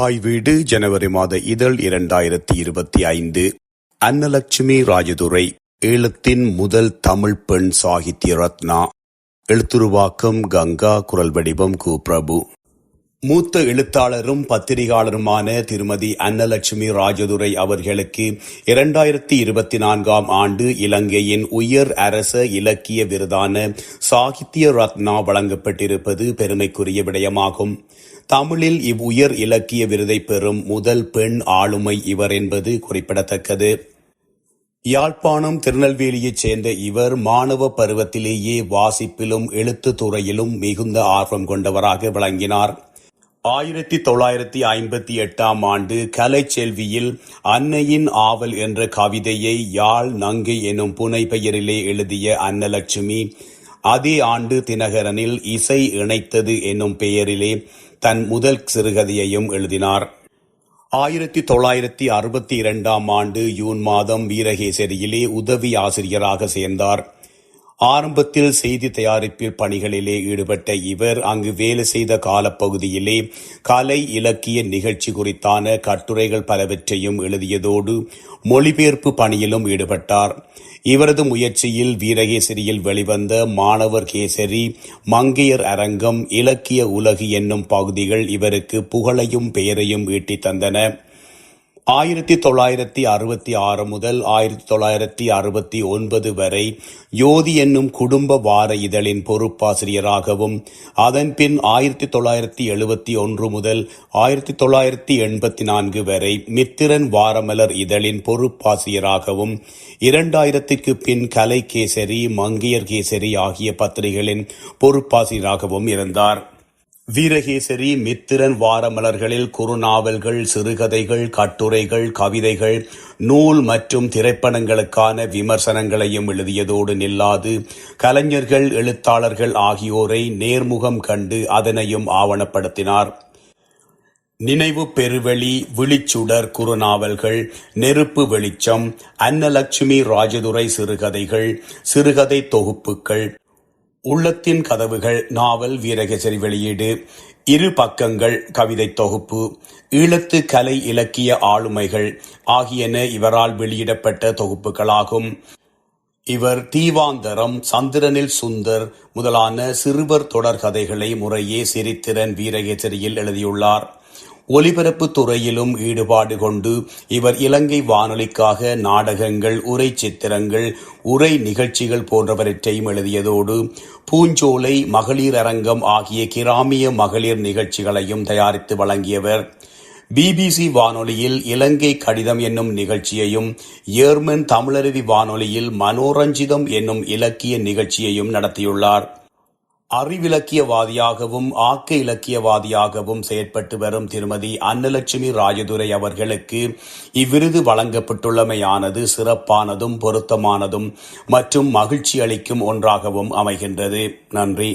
தாய் வீடு ஜனவரி மாத இதழ் இரண்டாயிரத்தி இருபத்தி ஐந்து. அன்னலட்சுமி ராஜதுரை ஈழத்தின் முதல் தமிழ் பெண் சாகித்ய ரத்னா. எழுத்துருவாக்கம் கங்கா குரல் வடிவம் கு பிரபு. மூத்த எழுத்தாளரும் பத்திரிகையாளருமான திருமதி அன்னலட்சுமி ராஜதுரை அவர்களுக்கு இரண்டாயிரத்தி இருபத்தி நான்காம் ஆண்டு இலங்கையின் உயர் அரச இலக்கிய விருதான சாகித்ய ரத்னா வழங்கப்பட்டிருப்பது பெருமைக்குரிய விடயமாகும். தமிழில் இவ் உயர் இலக்கிய விருதை பெறும் முதல் பெண் ஆளுமை இவர் என்பது குறிப்பிடத்தக்கது. யாழ்ப்பாணம் திருநெல்வேலியைச் சேர்ந்த இவர் மாணவ பருவத்திலேயே வாசிப்பிலும் எழுத்து துறையிலும் மிகுந்த ஆர்வம் கொண்டவராக விளங்கினார். ஆயிரத்தி தொள்ளாயிரத்தி ஐம்பத்தி எட்டாம் ஆண்டு கலைச்செல்வியில் அன்னையின் ஆவல் என்ற கவிதையை யாழ் நங்கை எனும் புனை பெயரிலே எழுதிய அன்னலட்சுமி அதே ஆண்டு தினகரனில் இசை இணைத்தது என்னும் பெயரிலே தன் முதல் சிறுகதையையும் எழுதினார். ஆயிரத்தி தொள்ளாயிரத்தி அறுபத்தி இரண்டாம் ஆண்டு ஜூன் மாதம் வீரகேசரியிலே உதவி ஆசிரியராக சேர்ந்தார். ஆரம்பத்தில் செய்தி தயாரிப்பில் பணிகளிலே ஈடுபட்ட இவர் அங்கு வேலை செய்த காலப்பகுதியிலே கலை இலக்கிய நிகழ்ச்சி குறித்தான கட்டுரைகள் பலவற்றையும் எழுதியதோடு மொழிபெயர்ப்பு பணியிலும் ஈடுபட்டார். இவரது முயற்சியில் வீரகேசரியில் வெளிவந்த மாணவர் கேசரி மங்கையர் அரங்கம் இலக்கிய உலகு என்னும் பகுதிகள் இவருக்கு புகழையும் பெயரையும் ஈட்டித் தந்தன. ஆயிரத்தி தொள்ளாயிரத்தி அறுபத்தி ஆறு முதல் ஆயிரத்தி தொள்ளாயிரத்தி அறுபத்தி ஒன்பது வரை யோதி என்னும் குடும்ப வார இதழின் பொறுப்பாசிரியராகவும் அதன்பின் ஆயிரத்தி தொள்ளாயிரத்தி எழுபத்தி ஒன்று முதல் ஆயிரத்தி தொள்ளாயிரத்தி எண்பத்தி நான்கு வரை மித்திரன் வாரமலர் இதழின் பொறுப்பாசிரியராகவும் இரண்டாயிரத்திற்கு பின் கலை கேசரி மங்கையர் கேசரி ஆகிய பத்திரிகைகளின் பொறுப்பாசிரியராகவும் இருந்தார். வீரகேசரி மித்திரன் வாரமலர்களில் குறுநாவல்கள் சிறுகதைகள் கட்டுரைகள் கவிதைகள் நூல் மற்றும் திரைப்படங்களுக்கான விமர்சனங்களையும் எழுதியதோடு நில்லாது கலைஞர்கள் எழுத்தாளர்கள் ஆகியோரை நேர்முகம் கண்டு அதனையும் ஆவணப்படுத்தினார். நினைவு பெருவெளி விழிச்சுடர் குறுநாவல்கள் நெருப்பு வெளிச்சம் அன்னலட்சுமி ராஜதுரை சிறுகதைகள் சிறுகதை தொகுப்புகள் உள்ளத்தின் கதவுகள் நாவல் வீரகேசரி வெளியீடு இரு பக்கங்கள் கவிதை தொகுப்பு ஈழத்து கலை இலக்கிய ஆளுமைகள் ஆகியன இவரால் வெளியிடப்பட்ட தொகுப்புகளாகும். இவர் தீவாந்தரம் சந்திரனில் சுந்தர் முதலான சிறுவர் தொடர் கதைகளை முறையே சிரித்திரன் வீரகேசரியில் எழுதியுள்ளார். ஒலிபரப்பு துறையிலும் ஈடுபாடு கொண்டு இவர் இலங்கை வானொலிக்காக நாடகங்கள் உரை சித்திரங்கள் உரை நிகழ்ச்சிகள் போன்றவற்றையும் எழுதியதோடு பூஞ்சோலை மகளிர் அரங்கம் ஆகிய கிராமிய மகளிர் நிகழ்ச்சிகளையும் தயாரித்து வழங்கியவர். பிபிசி வானொலியில் இலங்கை கடிதம் என்னும் நிகழ்ச்சியையும் ஏர்மன் தமிழருவி வானொலியில் மனோரஞ்சிதம் என்னும் இலக்கிய நிகழ்ச்சியையும் நடத்தியுள்ளார். அறிவிலக்கியவாதியாகவும் ஆக்க இலக்கியவாதியாகவும் செயற்பட்டு வரும் திருமதி அன்னலட்சுமி ராஜதுரை அவர்களுக்கு இவ்விருது வழங்கப்பட்டுள்ளமையானது சிறப்பானதும் பொருத்தமானதும் மற்றும் மகிழ்ச்சி அளிக்கும் ஒன்றாகவும் அமைகின்றது. நன்றி.